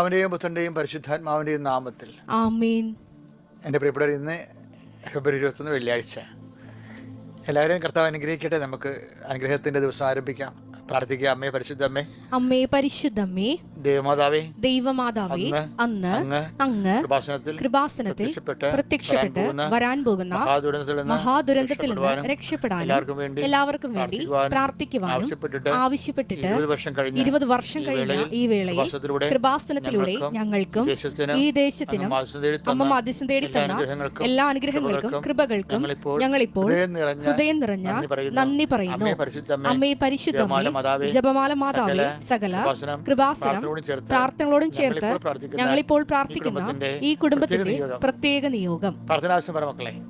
അവന്റെയും പുത്രന്റെയും പരിശുദ്ധാത്മാവിന്റെയും നാമത്തിൽ. ആമേൻ. എന്റെ പ്രിയപ്പെട്ടവർ ഇന്ന് ഫെബ്രുവരി ഇരുപത്തൊന്ന് വെള്ളിയാഴ്ച. എല്ലാവരെയും കർത്താവ് അനുഗ്രഹിക്കട്ടെ. നമുക്ക് അനുഗ്രഹത്തിന്റെ ദിവസം ആരംഭിക്കാം. പ്രാർത്ഥിക്കുക. അമ്മേ പരിശുദ്ധ അമ്മേ അമ്മേ പരിശുദ്ധമ്മേ. ദേവമാതാവേ ദൈവമാതാവേ അന്ന് അങ്ങ് കൃപാസനത്തിൽ കൃപാസനത്തിൽ പ്രത്യക്ഷപ്പെട്ട് വരാൻ പോകുന്ന മഹാദുരന്തത്തിൽ നിന്ന് രക്ഷപ്പെടാനും എല്ലാവർക്കും വേണ്ടി പ്രാർത്ഥിക്കുവാനും ആവശ്യപ്പെട്ടിട്ട് ഇരുപത് വർഷം കഴിഞ്ഞ് ഈ വേളയിൽ കൃപാസനത്തിലൂടെ ഞങ്ങൾക്കും ഈ ദേശത്തിനും അങ്ങ് മാധ്യസ്ഥം തേടി അമ്മ തന്ന തേടി എല്ലാ തന്ന അനുഗ്രഹങ്ങൾക്കും എല്ലാ അനുഗ്രഹങ്ങൾക്കും കൃപകൾക്കും ഞങ്ങളിപ്പോൾ ഹൃദയം നിറഞ്ഞ നന്ദി പറയുന്നു. അമ്മയെ അമ്മേ അമ്മേ അമ്മേ പരിശുദ്ധമേ ജപമാല മാതാവേ സകല കൃപാസനം പ്രാർത്ഥനകളോടും ചേർത്ത് ഞങ്ങളിപ്പോൾ പ്രാർത്ഥിക്കുന്ന ഈ കുടുംബത്തിന്റെ പ്രത്യേക നിയോഗം. പ്രത്യേക നിയോഗം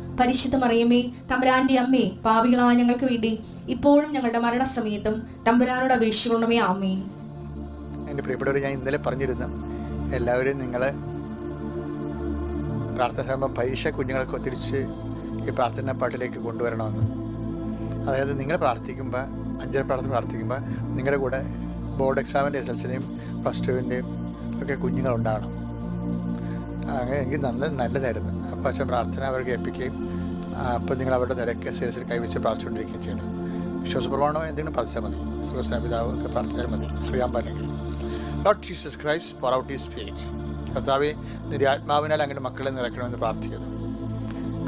പരിശുദ്ധ മറിയമ്മേ തമ്പുരാന്റെ അമ്മേ പാപികളായ ഞങ്ങൾക്ക് വേണ്ടി ഇപ്പോഴും ഞങ്ങളുടെ മരണസമയത്തും തമ്പുരാനോട് അപേക്ഷിക്കണമേ ആമേ എന്റെ പ്രിയപ്പെട്ടവർ ഞാൻ ഇന്നലെ പറഞ്ഞിരുന്നു എല്ലാവരും നിങ്ങളെ പ്രാർത്ഥന സമയം പരീക്ഷ കുഞ്ഞുങ്ങളൊക്കെ തിരിച്ച് ഈ പ്രാർത്ഥനാ പാട്ടിലേക്ക് കൊണ്ടുവരണമെന്ന്. അതായത് നിങ്ങൾ പ്രാർത്ഥിക്കുമ്പോൾ അഞ്ചര പ്രാർത്ഥന പ്രാർത്ഥിക്കുമ്പോൾ നിങ്ങളുടെ കൂടെ ബോർഡ് എക്സാമിന്റെ എസ് എൽ സിന്റെയും പ്ലസ് ടുവിന്റെയും ഒക്കെ കുഞ്ഞുങ്ങളുണ്ടാകണം. അങ്ങനെ എങ്കിൽ നല്ല നല്ലതായിരുന്നു. അച്ഛൻ പ്രാർത്ഥന അവർക്ക് ഏൽപ്പിക്കുകയും അപ്പോൾ നിങ്ങൾ അവരുടെ നിരക്ക് ശിരസിൽ കൈവച്ച് പ്രാർത്ഥിച്ചുകൊണ്ടിരിക്കുകയും ചെയ്യണം. വിശ്വാസപ്രമാണോ എന്തെങ്കിലും പ്രാർത്ഥിച്ചാൽ മതി. സർവസ്ന പിതാവ് ഒക്കെ പ്രാർത്ഥിച്ചാൽ മതി. അറിയാൻ പാടില്ലെങ്കിൽ. Lord Jesus Christ pour out ഈ സ്പിരിറ്റ് കർത്താവ് നിന്റെ ആത്മാവിനാൽ അങ്ങനെ മക്കളെ നിറയ്ക്കണമെന്ന് പ്രാർത്ഥിക്കുന്നു.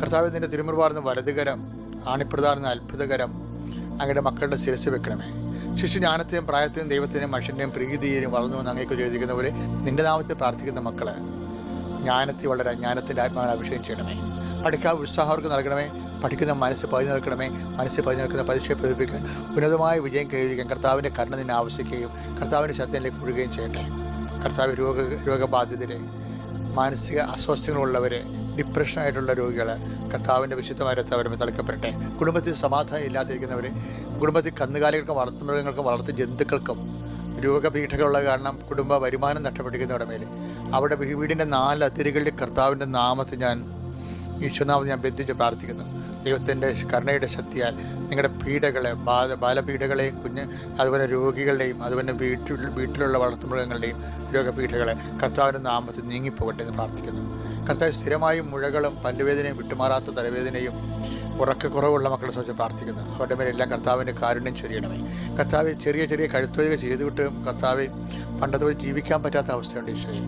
കർത്താവ് നിന്റെ തിരുമുറുപാർന്ന വലതുകരം ആണിപ്രധാന അത്ഭുതകരം അങ്ങയുടെ മക്കളുടെ ശിരസ് വെക്കണമേ. ശിശു ജ്ഞാനത്തെയും പ്രായത്തെയും ദൈവത്തിന്റെയും മനുഷ്യന്റെയും പ്രീതിയെയും വളർന്നു എന്ന് അങ്ങേക്ക് ചോദിക്കുന്ന പോലെ നിന്റെ നാമത്തിൽ പ്രാർത്ഥിക്കുന്ന മക്കളെ ജ്ഞാനത്തിൽ വളരെ ജ്ഞാനത്തിന്റെ ആത്മാവിനെ അഭിഷേകം ചെയ്യണമേ പഠിക്കാൻ ഉത്സാഹം അവർക്ക് നൽകണമേ. പഠിക്കുന്ന മനസ്സ് പതിഞ്ഞു നിൽക്കണമേ മനസ്സ് പതിഞ്ഞു നിൽക്കുന്ന പരീക്ഷയെ പ്രതിപ്പിക്കാൻ ഉന്നതമായ വിജയം കൈവരിക്കാൻ കർത്താവിന്റെ കരുണ നിന്നെ ആവശ്യിക്കുകയും കർത്താവിന്റെ ശബ്ദത്തിലേക്ക് കൂടുകയും ചെയ്യട്ടെ. കർത്താവ് രോഗ രോഗബാധിതരെ മാനസിക അസ്വസ്ഥങ്ങളുള്ളവരെ ഡിപ്രഷനായിട്ടുള്ള രോഗികൾ കർത്താവിന്റെ വിശുദ്ധമായ രക്തവരമേ തളിക്കപ്പെടട്ടെ. കുടുംബത്തിൽ സമാധാനം ഇല്ലാതിരിക്കുന്നവർ കുടുംബത്തിൽ കന്നുകാലികൾക്കും വളർത്തുമൃഗങ്ങൾക്കും വളർത്തു ജന്തുക്കൾക്കും രോഗപീഠകളുള്ള കാരണം കുടുംബ വരുമാനം നഷ്ടപ്പെട്ടിരിക്കുന്നവരുടെ മേൽ. അവിടെ വീടിന്റെ നാല് അതിരുകളുടെ കർത്താവിന്റെ നാമത്തിൽ ഞാൻ ഈശ്വനാമം ഞാൻ ബന്ധിച്ച് പ്രാർത്ഥിക്കുന്നു. ദൈവത്തിന്റെ കരുണയുടെ ശക്തിയാൽ നിങ്ങളുടെ പീഡകളെ ബാല ബാലപീഡകളെയും കുഞ്ഞ് അതുപോലെ രോഗികളുടെയും അതുപോലെ വീട്ടിൽ വീട്ടിലുള്ള വളർത്തുമൃഗങ്ങളുടെയും രോഗപീഠകളെ കർത്താവിന്റെ നാമത്തിൽ നീങ്ങിപ്പോകട്ടെ എന്ന് പ്രാർത്ഥിക്കുന്നു. കർത്താവ് സ്ഥിരമായും മുഴകളും പല്ലുവേദനയും വിട്ടുമാറാത്ത തലവേദനയും ഉറക്കക്കുറവുള്ള മക്കളെ സംബന്ധിച്ച് പ്രാർത്ഥിക്കുന്നു. അവരുടെ മേലെല്ലാം കർത്താവിന്റെ കാരുണ്യം ചൊരിയണമേ. കർത്താവ് ചെറിയ ചെറിയ കഴുത്തൊഴിക ചെയ്തുവിട്ട് കർത്താവ് പണ്ടതുപോലെ പോലെ ജീവിക്കാൻ പറ്റാത്ത അവസ്ഥയുണ്ട് ഈശോയെ.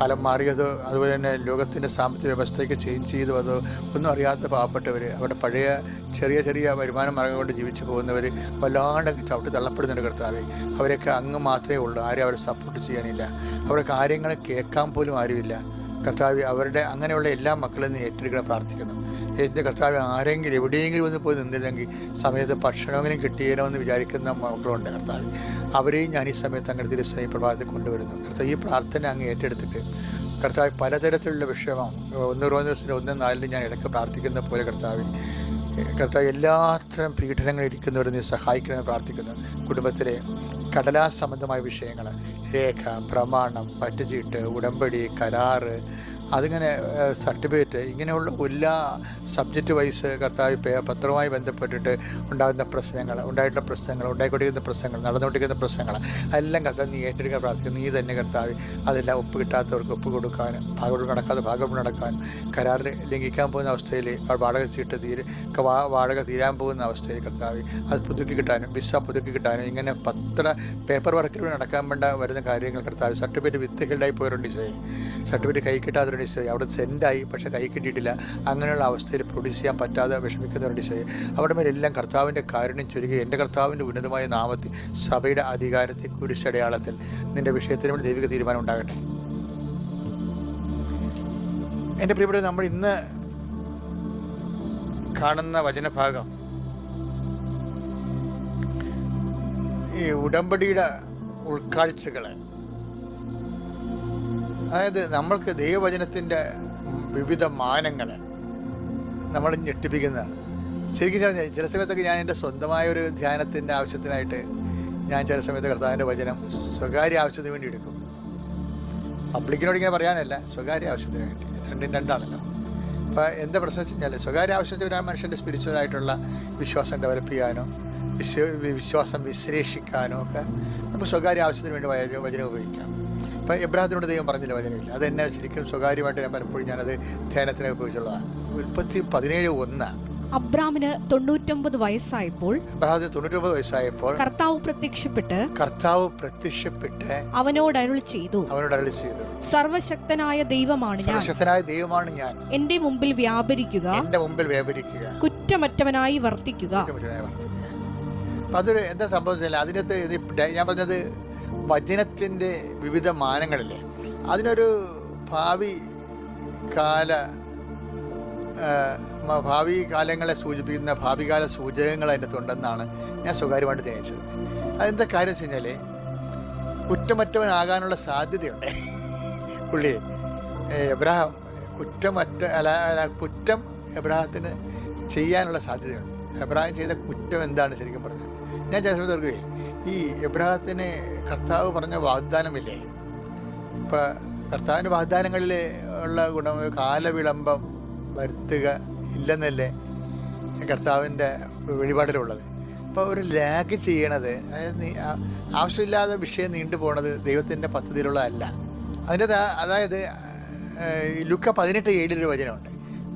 കാലം മാറിയത് അതുപോലെ തന്നെ ലോകത്തിന്റെ സാമ്പത്തിക വ്യവസ്ഥയ്ക്ക് ചേഞ്ച് ചെയ്തു അതോ ഒന്നും അറിയാത്ത പാവപ്പെട്ടവർ അവരുടെ പഴയ ചെറിയ ചെറിയ വരുമാന മാർഗം കൊണ്ട് ജീവിച്ചു പോകുന്നവർ വല്ലാണ്ട് ചവിട്ടി തള്ളപ്പെടുന്നുണ്ട് കർത്താവെ. അവരൊക്കെ അങ്ങ് മാത്രമേ ഉള്ളൂ ആരും അവരെ സപ്പോർട്ട് ചെയ്യാനില്ല. അവരുടെ കാര്യങ്ങൾ കേൾക്കാൻ പോലും ആരുമില്ല. കർത്താവ് അവരുടെ അങ്ങനെയുള്ള എല്ലാ മക്കളും നീ ഏറ്റെടുക്കണം പ്രാർത്ഥിക്കുന്നു. എന്റെ കർത്താവ് ആരെങ്കിലും എവിടെയെങ്കിലും ഒന്ന് പോയി നിന്നില്ലെങ്കിൽ സമയത്ത് ഭക്ഷണമെങ്കിലും കിട്ടിയേനോന്ന് വിചാരിക്കുന്ന മക്കളുണ്ട് കർത്താവ്. അവരെയും ഞാൻ ഈ സമയത്ത് അങ്ങനെ തിരുസഭ പ്രഭാതത്തിൽ കൊണ്ടുവരുന്നു. കർത്താവ് ഈ പ്രാർത്ഥന അങ്ങ് ഏറ്റെടുത്തിട്ട് കർത്താവ് പലതരത്തിലുള്ള വിഷയമാണ് ഒന്ന് റോന്ന് ദിവസത്തിന് ഒന്ന് നാലിന് ഞാൻ ഇടയ്ക്ക് പ്രാർത്ഥിക്കുന്ന പോലെ കർത്താവ് കർത്താവ് എല്ലാത്തരം പീഡനങ്ങളിൽ ഇരിക്കുന്നവരെ നീ സഹായിക്കണമെന്ന് പ്രാർത്ഥിക്കുന്നു. കുടുംബത്തിലെ കടലാസ് സംബന്ധമായ വിഷയങ്ങൾ രേഖ പ്രമാണം പറ്റുചീട്ട് ഉടമ്പടി കരാറ് അതിങ്ങനെ സർട്ടിഫിക്കറ്റ് ഇങ്ങനെയുള്ള എല്ലാ സബ്ജക്റ്റ് വൈസ് കർത്താവ് പത്രവുമായി ബന്ധപ്പെട്ടിട്ട് ഉണ്ടാകുന്ന പ്രശ്നങ്ങൾ ഉണ്ടായിട്ടുള്ള പ്രശ്നങ്ങൾ ഉണ്ടായിക്കൊണ്ടിരിക്കുന്ന പ്രശ്നങ്ങൾ നടന്നുകൊണ്ടിരിക്കുന്ന പ്രശ്നങ്ങൾ അതെല്ലാം കർത്താവ് നീ ഏറ്റെടുക്കാൻ പ്രാർത്ഥിക്കുന്നു. നീ തന്നെ കർത്താവ് അതെല്ലാം ഒപ്പ് കിട്ടാത്തവർക്ക് ഒപ്പ് കൊടുക്കാനും ഭാഗം നടക്കാതെ ഭാഗം നടക്കാനും കരാറിൽ ലംഘിക്കാൻ പോകുന്ന അവസ്ഥയിൽ വാടക ചീട്ട് തീരെ വാടക തീരാൻ പോകുന്ന അവസ്ഥയിൽ കർത്താവ് അത് പുതുക്കി കിട്ടാനും വിസ പുതുക്കി കിട്ടാനും ഇങ്ങനെ പത്ര പേപ്പർ വർക്കിലൂടെ നടക്കാൻ വേണ്ട വരുന്ന കാര്യങ്ങൾ കർത്താവ് സർട്ടിഫിക്കറ്റ് വിത്തുകളുണ്ടായി പോയിട്ടുണ്ട് ചെയ്യും സർട്ടിഫിക്കറ്റ് കൈ കിട്ടാത്തവരുണ്ട് ഈശോയെ അവിടെ സെൻഡായി പക്ഷെ കൈ കിട്ടിയിട്ടില്ല. അങ്ങനെയുള്ള അവസ്ഥയിൽ പ്രൊഡ്യൂസ് ചെയ്യാൻ പറ്റാതെ വിഷമിക്കുന്നവരുണ്ട് ഈശോയെ അവിടെ മേലെല്ലാം കർത്താവിന്റെ കാരുണ്യം ചുരുക്കി എന്റെ കർത്താവിന്റെ ഉന്നതമായ നാമത്തിൽ സഭയുടെ അധികാരത്തെ കുരിശടയാളത്തിൽ നിന്റെ വിഷയത്തിന് വേണ്ടി ദൈവിക തീരുമാനം ഉണ്ടാകട്ടെ. എന്റെ പ്രിയപ്പെട്ട നമ്മൾ ഇന്ന് കാണുന്ന വചനഭാഗം ഈ ഉടമ്പടിയുടെ ഉൾക്കാഴ്ചകൾ അതായത് നമ്മൾക്ക് ദൈവവചനത്തിന്റെ വിവിധ മാനങ്ങൾ നമ്മൾ ഞെട്ടിപ്പിക്കുന്നതാണ് ശരിക്കും പറഞ്ഞാൽ ചില സമയത്തൊക്കെ ഞാൻ എന്റെ സ്വന്തമായ ഒരു ധ്യാനത്തിന്റെ ആവശ്യത്തിനായിട്ട് ഞാൻ ചില സമയത്ത് കർത്താവിന്റെ വചനം സ്വകാര്യ ആവശ്യത്തിന് വേണ്ടി എടുക്കും. പബ്ലിക്കിനോട് ഇങ്ങനെ പറയാനല്ല സ്വകാര്യ ആവശ്യത്തിന് വേണ്ടി. രണ്ടും രണ്ടാണല്ലോ. അപ്പോൾ എന്താ പ്രശ്നം വെച്ച് കഴിഞ്ഞാൽ സ്വകാര്യ ആവശ്യത്തിന് ഒരാൾ മനുഷ്യന്റെ സ്പിരിച്വലായിട്ടുള്ള വിശ്വാസം ഡെവലപ്പ് ചെയ്യാനോ വിശ്വ വിശ്വാസം വിശ്ലേഷിക്കാനോ ഒക്കെ നമുക്ക് സ്വകാര്യ ആവശ്യത്തിന് വേണ്ടി വചനം ഉപയോഗിക്കാം. ഇപ്പം എബ്രാഹത്തിനോട് ദൈവം പറഞ്ഞില്ല വചനമില്ല. അത് എന്നെ ശരിക്കും സ്വകാര്യമായിട്ട് ഞാൻ പലപ്പോഴും ഞാനത് ധ്യാനത്തിന് ഉപയോഗിച്ചുള്ളതാണ്. ഉൽപ്പത്തി പതിനേഴ് ഒന്ന്. അബ്രാമിന് തൊണ്ണൂറ്റൊമ്പത് വയസ്സായപ്പോൾ തൊണ്ണൂറ്റൊമ്പത് വയസ്സായപ്പോൾ കർത്താവ് പ്രത്യക്ഷപ്പെട്ട് കർത്താവ് പ്രത്യക്ഷപ്പെട്ട് അവനോട് അരുൾ ചെയ്തു. അവനോട് അരുൾ ചെയ്തു. സർവശക്തനായ ദൈവമാണ് ഞാൻ. സർവശക്തനായ ദൈവമാണ് ഞാൻ. എന്റെ മുമ്പിൽ വ്യാപരിക്കുക. എന്റെ മുമ്പിൽ വ്യാപരിക്കുക. കുറ്റമറ്റവനായി വർത്തിക്കുക. അതൊരു എന്താ സംഭവിച്ചാൽ അതിനകത്ത് ഞാൻ പറഞ്ഞത് വചനത്തിന്റെ വിവിധ മാനങ്ങളില്ലേ? അതിനൊരു ഭാവി കാല ഭാവി കാലങ്ങളെ സൂചിപ്പിക്കുന്ന ഭാവികാല സൂചകങ്ങൾ അതിനകത്തുണ്ടെന്നാണ് ഞാൻ സ്വകാര്യമായിട്ട് ധ്യാനിച്ചത്. അതെന്താ കാര്യം വെച്ച് കഴിഞ്ഞാൽ കുറ്റമറ്റവനാകാനുള്ള സാധ്യതയുണ്ട്. പുള്ളി എബ്രഹാം കുറ്റമറ്റ അല്ല കുറ്റം എബ്രഹത്തിന് ചെയ്യാനുള്ള സാധ്യതയുണ്ട്. എബ്രഹാം ചെയ്ത കുറ്റം എന്താണ് ശരിക്കും പറഞ്ഞത് ഞാൻ ചില സമയത്ത് ഈ എബ്രഹത്തിന് കർത്താവ് പറഞ്ഞ വാഗ്ദാനമില്ലേ? ഇപ്പം കർത്താവിന്റെ വാഗ്ദാനങ്ങളിൽ ഉള്ള ഗുണം കാലവിളംബം വരുത്തുക ഇല്ലെന്നല്ലേ കർത്താവിന്റെ വെളിപാടിലുള്ളത് അപ്പോൾ ഒരു ലാഗ് ചെയ്യണത് അതായത് ആവശ്യമില്ലാതെ വിഷയം നീണ്ടു പോണത് ദൈവത്തിന്റെ പദ്ധതിയിലുള്ളതല്ല. അതിന്റെ അതായത് ലുക്ക പതിനെട്ട് ഏഴിലൊരു വചനമുണ്ട്.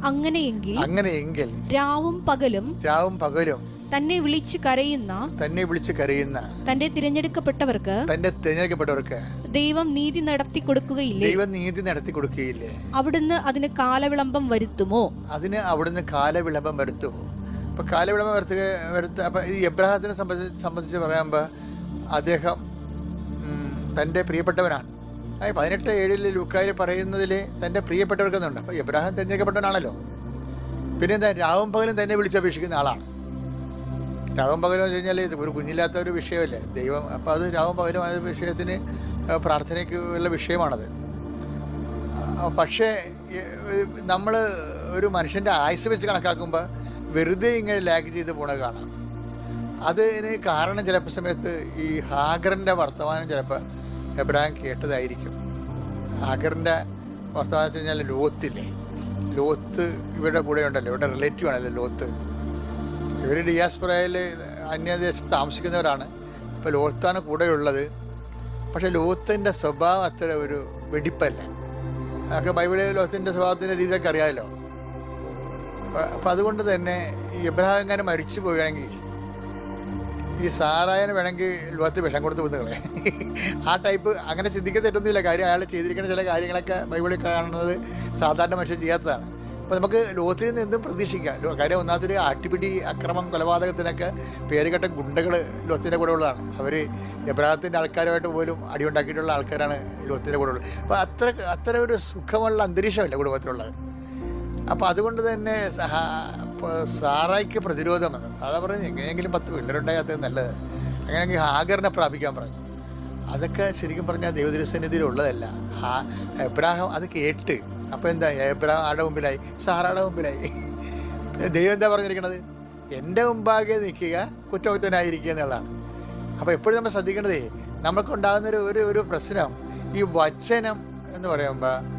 അങ്ങനെയെങ്കിൽ അങ്ങനെയെങ്കിൽ രാവും പകലും രാവും പകലും തന്നെ വിളിച്ച് കരയുന്ന തന്നെ വിളിച്ച് കരയുന്ന തന്റെ തിരഞ്ഞെടുക്കപ്പെട്ടവർക്ക് തന്റെ തിരഞ്ഞെടുക്കപ്പെട്ടവർക്ക് ദൈവം നീതി നടത്തി കൊടുക്കുകയില്ലേ? ദൈവം നീതി നടത്തി കൊടുക്കുകയില്ലേ? അവിടുന്ന് അതിന് കാലവിളംബം വരുത്തുമോ? അതിന് അവിടുന്ന് കാലവിളംബം വരുത്തുമോ അപ്പൊ കാലവിളംബം വരുത്തുക വരുത്ത അപ്പൊ ഈ എബ്രാഹത്തിനെ സംബന്ധിച്ച് സംബന്ധിച്ച് പറയുമ്പോൾ അദ്ദേഹം തന്റെ തന്റെ പ്രിയപ്പെട്ടവനാണ്. ആ പതിനെട്ട് ഏഴിൽ ലൂക്കായിൽ പറയുന്നതിൽ തന്റെ പ്രിയപ്പെട്ടവർക്കെന്നുണ്ട് അപ്പോൾ എബ്രാഹിം തിരഞ്ഞെടുക്കപ്പെട്ടവനാണല്ലോ. പിന്നെന്താ രാവും പകലും തന്നെ വിളിച്ചപേക്ഷിക്കുന്ന ആളാണ്. രാവും പകലും എന്ന് കഴിഞ്ഞാൽ ഇത് ഒരു കുഞ്ഞില്ലാത്ത ഒരു വിഷയമല്ലേ? ദൈവം അപ്പോൾ അത് രാവും പകലും ആ വിഷയത്തിന് പ്രാർത്ഥനയ്ക്ക് ഉള്ള വിഷയമാണത്. പക്ഷേ നമ്മൾ ഒരു മനുഷ്യന്റെ ആയുസ് വെച്ച് കണക്കാക്കുമ്പോൾ വെറുതെ ഇങ്ങനെ ലാഗ് ചെയ്ത് പോണത് കാണാം. അതിന് കാരണം ചിലപ്പോൾ സമയത്ത് ഈ ഹാഗറിന്റെ വർത്തമാനം ചിലപ്പോൾ എബ്രാഹിം കേട്ടതായിരിക്കും. ഹാഗറിന്റെ വർത്തമാനം വെച്ച് കഴിഞ്ഞാൽ ലോത്തില്ലേ? ലോത്ത് ഇവരുടെ കൂടെ ഉണ്ടല്ലോ ഇവരുടെ റിലേറ്റീവ് ആണല്ലോ ലോത്ത്. ഇവർ ഡിയാസ്പൊറയിൽ അന്യദേശത്ത് താമസിക്കുന്നവരാണ്. അപ്പോൾ ലോത്താണ് കൂടെയുള്ളത്. പക്ഷേ ലോത്തിന്റെ സ്വഭാവം അത്ര ഒരു വെടിപ്പല്ല. അതൊക്കെ ബൈബിളിൽ ലോകത്തിന്റെ സ്വഭാവത്തിന്റെ രീതിയൊക്കെ അറിയാമല്ലോ അപ്പം അതുകൊണ്ട് തന്നെ ഈ ഇബ്രാഹിം ഇങ്ങനെ മരിച്ചു പോവുകയാണെങ്കിൽ ഈ സാറായനെ വേണമെങ്കിൽ ലോകത്ത് വിഷം കൊടുത്ത് കൊന്നുകളെ ആ ടൈപ്പ് അങ്ങനെ ചിന്തിക്കാൻ തെറ്റൊന്നുമില്ല. കാര്യം അയാൾ ചെയ്തിരിക്കുന്ന ചില കാര്യങ്ങളൊക്കെ ബൈബിളിൽ കാണുന്നത് സാധാരണ മനുഷ്യൻ ചെയ്യാത്തതാണ്. അപ്പോൾ നമുക്ക് ലോകത്തിൽ നിന്ന് എന്തും പ്രതീക്ഷിക്കാം. കാര്യം ഒന്നാമത്തെ ആട്ടിപ്പിടി അക്രമം കൊലപാതകത്തിനൊക്കെ പേരുകെട്ട ഗുണ്ടകൾ ലോകത്തിന്റെ കൂടെ ഉള്ളതാണ്. അവർ എബ്രാഹത്തിന്റെ ആൾക്കാരുമായിട്ട് പോലും അടിയുണ്ടാക്കിയിട്ടുള്ള ആൾക്കാരാണ് ലോകത്തിന്റെ കൂടെ ഉള്ളത്. അപ്പോൾ അത്ര അത്ര ഒരു സുഖമുള്ള അന്തരീക്ഷമല്ല കുടുംബത്തിലുള്ളത്? അപ്പോൾ അതുകൊണ്ട് തന്നെ സാറായിക്ക് പ്രതിരോധം വന്നു അതാ പറഞ്ഞു എങ്ങനെയെങ്കിലും പത്ത് പിള്ളേരുണ്ടായാൽ നല്ലത്. അങ്ങനെയെങ്കിൽ ഹാഗറിനെ പ്രാപിക്കാൻ പറഞ്ഞു. അതൊക്കെ ശരിക്കും പറഞ്ഞാൽ ദൈവദൃസന്നിധിയിലുള്ളതല്ല ആ എബ്രാഹാം അത് കേട്ട് അപ്പോൾ എന്താ എബ്രാഹാം ആടെ മുമ്പിലായി. സാറാടെ മുമ്പിലായി. ദൈവം എന്താ പറഞ്ഞിരിക്കണത്? എന്റെ മുമ്പാകെ നിൽക്കുക കുറ്റകുറ്റനായിരിക്കുക എന്നുള്ളതാണ്. അപ്പോൾ എപ്പോഴും നമ്മൾ ശ്രദ്ധിക്കേണ്ടതേ നമുക്കുണ്ടാകുന്നൊരു ഒരു ഒരു പ്രശ്നം ഈ വചനം എന്ന് പറയുമ്പോൾ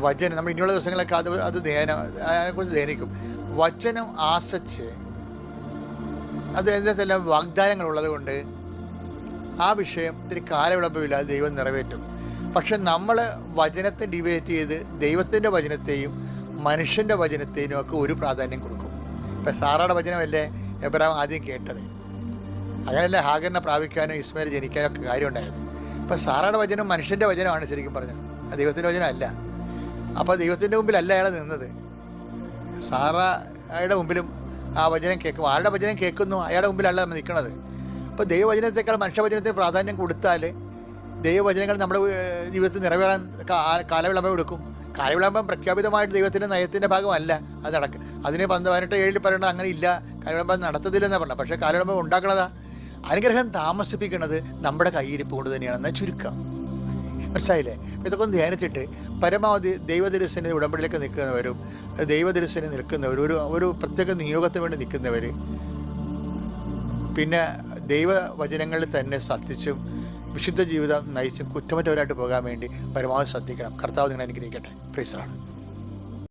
വചനം നമ്മൾ ഇനിയുള്ള ദിവസങ്ങളൊക്കെ അത് അത് ധ്യാനം അതിനെക്കുറിച്ച് ധ്യാനിക്കും. വചനം ആസച്ച് അത് എന്തെല്ലാം വാഗ്ദാനങ്ങൾ ഉള്ളത് കൊണ്ട് ആ വിഷയം ഇത്തിരി കാലവിളമ്പമില്ലാതെ ദൈവം നിറവേറ്റും. പക്ഷെ നമ്മൾ വചനത്തെ ഡിബേറ്റ് ചെയ്ത് ദൈവത്തിന്റെ വചനത്തെയും മനുഷ്യന്റെ വചനത്തെയും ഒക്കെ ഒരു പ്രാധാന്യം കൊടുക്കും. ഇപ്പം സാറയുടെ വചനമല്ലേ എബ്രഹാം ആദ്യം കേട്ടത്? അങ്ങനെയല്ലേ ഹാഗറിനെ പ്രാപിക്കാനും ഇസ്മയിൽ ജനിക്കാനും ഒക്കെ കാര്യമുണ്ടായത്? ഇപ്പം സാറയുടെ വചനം മനുഷ്യന്റെ വചനമാണ് ശരിക്കും പറഞ്ഞത് അത് ദൈവത്തിന്റെ വചനമല്ല അപ്പോൾ ദൈവത്തിന്റെ മുമ്പിലല്ല അയാൾ നിന്നത്. സാറയുടെ മുമ്പിലും ആ വചനം കേൾക്കും. ആളുടെ വചനം കേൾക്കുന്നു അയാളുടെ മുമ്പിലല്ല നമ്മൾ നിൽക്കുന്നത് അപ്പോൾ ദൈവവചനത്തേക്കാൾ മനുഷ്യവചനത്തിന് പ്രാധാന്യം കൊടുത്താൽ ദൈവവചനങ്ങൾ നമ്മുടെ ജീവിതത്തിൽ നിറവേറാൻ കാലവിളംബം എടുക്കും. കാലവിളംബം പ്രഖ്യാപിതമായിട്ട് ദൈവത്തിന്റെ നയത്തിന്റെ ഭാഗമല്ല. അത് നടക്കുക അതിന് പന്ത് പതിനെട്ട് ഏഴിൽ പറയേണ്ടത് അങ്ങനെ ഇല്ല. കാലവിളംബം നടത്തത്തില്ലെന്നാണ് പറഞ്ഞത്. പക്ഷേ കാലവിളംബം ഉണ്ടാക്കണതാ. അനുഗ്രഹം താമസിപ്പിക്കുന്നത് നമ്മുടെ കയ്യിരിപ്പ് കൊണ്ട് തന്നെയാണെന്ന് ചുരുക്കം. മനസ്സിലായില്ലേ? ഇതൊക്കെ ഒന്ന് ധ്യാനിച്ചിട്ട് പരമാവധി ദൈവദരുസനെ ഉടമ്പടിയിലേക്ക് നിൽക്കുന്നവരും ദൈവദരുസനെ നിൽക്കുന്നവർ ഒരു ഒരു പ്രത്യേക നിയോഗത്തിന് വേണ്ടി നിൽക്കുന്നവർ പിന്നെ ദൈവവചനങ്ങളിൽ തന്നെ സത്യച്ചും വിശുദ്ധ ജീവിതം നയിച്ച് കുറ്റമറ്റവരായിട്ട് പോകാൻ വേണ്ടി പരമാവധി ശ്രദ്ധിക്കണം. കർത്താവ് നിങ്ങളെ അനുഗ്രഹിക്കട്ടെ. പ്രീസാണ്